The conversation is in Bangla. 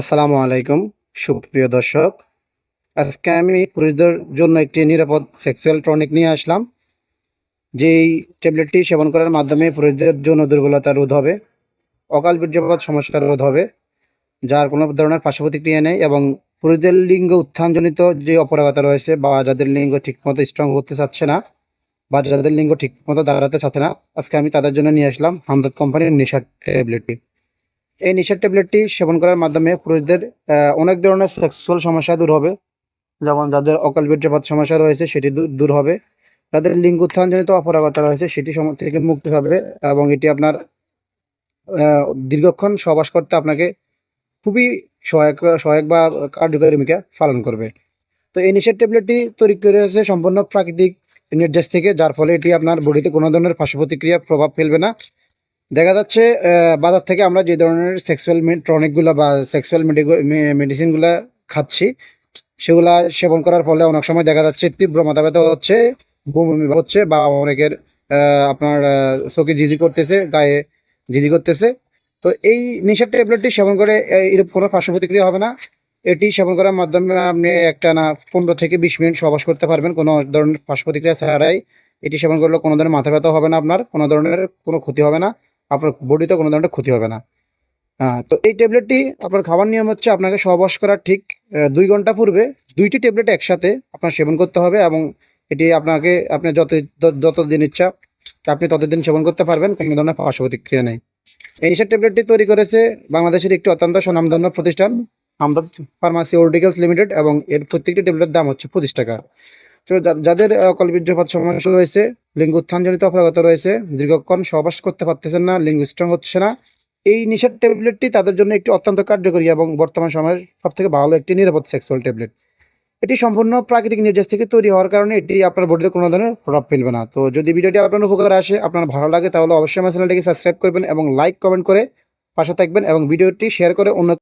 আসসালামু আলাইকুম, সুপ্রিয় দর্শক। আজকে আমি পুরুষদের জন্য একটি নিরাপদ সেক্সুয়াল টনিক নিয়ে আসলাম, যেই ট্যাবলেটটি সেবন করার মাধ্যমে পুরুষদের জন্য দুর্বলতা রোধ হবে, অকাল বীর্যপাত সমস্যা রোধ হবে, যার কোনো ধরনের পার্শ্ব প্রতিক্রিয়া নেই এবং পুরুষদের লিঙ্গ উত্থানজনিত যে অপরাগতা রয়েছে বা যাদের লিঙ্গ ঠিকমতো স্ট্রং করতে চাচ্ছে না বা যাদের লিঙ্গ ঠিকমতো দাঁড়াতে চাচ্ছে না, আজকে আমি তাদের জন্য নিয়ে আসলাম হামদর্দ কোম্পানির নেশার ট্যাবলেটটি। এই নেশার ট্যাবলেটটি সেবন করার মাধ্যমে পুরুষদের অনেক ধরনের সেক্সুয়াল সমস্যা দূর হবে। যেমন যাদের অকাল বীর্যপাত সমস্যা রয়েছে, সেটি দূর- হবে। যাদের লিঙ্গ উত্থানজনিত অপরাগতা রয়েছে, সেটি থেকে মুক্তি পাবে এবং এটি আপনার দীর্ঘক্ষণ সহবাস করতে আপনাকে খুবই সহায়ক সহায়ক বা কার্যকরী ভূমিকা পালন করবে। তো এই নেশার ট্যাবলেটটি তৈরি করে হয়েছে সম্পূর্ণ প্রাকৃতিক নির্দেশ থেকে, যার ফলে এটি আপনার বডিতে কোনো ধরনের পার্শ্ব প্রতিক্রিয়া প্রভাব ফেলবে না। দেখা যাচ্ছে বাজার থেকে আমরা যে ধরনের সেক্সুয়াল টনিকগুলো বা সেক্সুয়াল মেডিসিনগুলো খাচ্ছি, সেগুলা সেবন করার ফলে অনেক সময় দেখা যাচ্ছে তীব্র মাথা ব্যথা হচ্ছে, বমি হচ্ছে বা অনেকের আপনার চোখে জিজি করতেছে, গায়ে জিজি করতেছে। তো এই নেশার ট্যাবলেটটি সেবন করে এরূপ কোনো পার্শ্ব প্রতিক্রিয়া হবে না। এটি সেবন করার মাধ্যমে আপনি একটা না পনেরো থেকে বিশ মিনিট সহবাস করতে পারবেন, কোনো ধরনের পার্শ্ব প্রতিক্রিয়া ছাড়াই। এটি সেবন করলে কোনো ধরনের মাথা ব্যথা হবে না আপনার, কোনো ধরনের কোনো ক্ষতি হবে না। আপনার বডিতে কোনো ধরনের ক্ষতি হবে না। তো এই ট্যাবলেটটি আপনার খাবার নিয়ম হচ্ছে আপনাকে সহবাস করার ঠিক দুই ঘণ্টা পূর্বে দুইটি ট্যাবলেট একসাথে আপনার সেবন করতে হবে এবং এটি আপনাকে, আপনি যত, যত- যতদিন ইচ্ছা আপনি ততদিন সেবন করতে পারবেন, কোনো ধরনের পার্শ্ব প্রতিক্রিয়া নেই। এই নেশার ট্যাবলেটটি তৈরি করেছে বাংলাদেশের একটি অত্যন্ত সুনামধন্য প্রতিষ্ঠান আমদাদ ফার্মাসিউটিক্যালস লিমিটেড এবং এর প্রত্যেকটি ট্যাবলেটের দাম হচ্ছে পঁচিশ টাকা। তো যাদের অকল বীর্যপাত সমস্যা রয়েছে লিঙ্গ উত্থানজনিত অপরাগতা রয়েছে, দীর্ঘক্ষণ সহবাস করতে পারতেছেন না লিঙ্গ স্ট্রং হচ্ছে না, এই নিষেধ ট্যাবলেটটি তাদের জন্য একটি অত্যন্ত কার্যকরী এবং বর্তমান সময়ের সব থেকে ভালো একটি নিরাপদ সেক্সুয়াল ট্যাবলেট। এটি সম্পূর্ণ প্রাকৃতিক নির্দেশ থেকে তৈরি হওয়ার কারণে এটি আপনার বডিতে কোনো ধরনের প্রভাব ফেলবে না। তো যদি ভিডিওটি আপনার উপকার আসে, আপনার ভালো লাগে, তাহলে অবশ্যই আমার চ্যানেলটিকে সাবস্ক্রাইব করবেন এবং লাইক, কমেন্ট করে পাশে থাকবেন এবং ভিডিওটি শেয়ার করে অন্য